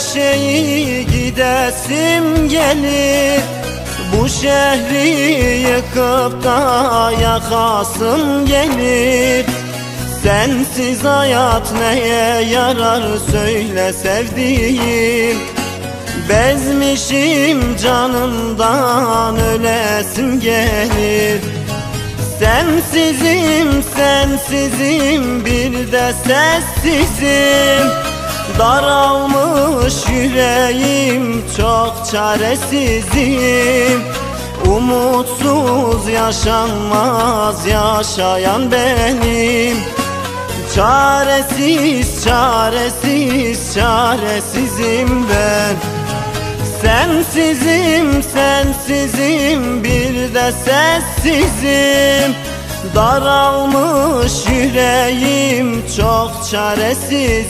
şeyi gidesim gelir Bu şehri yıkıp da yakasım gelir Sensiz hayat neye yarar söyle sevdiğim. Bezmişim canımdan ölesim gelir Sensizim sensizim bir de sessizim. Daralmış yüreğim çok çaresizim. Umutsuz yaşanmaz yaşayan benim. Çaresiz çaresiz çaresizim ben. Sensizim sensizim bir de sessizim. Daralmış yüreğim çok çaresiz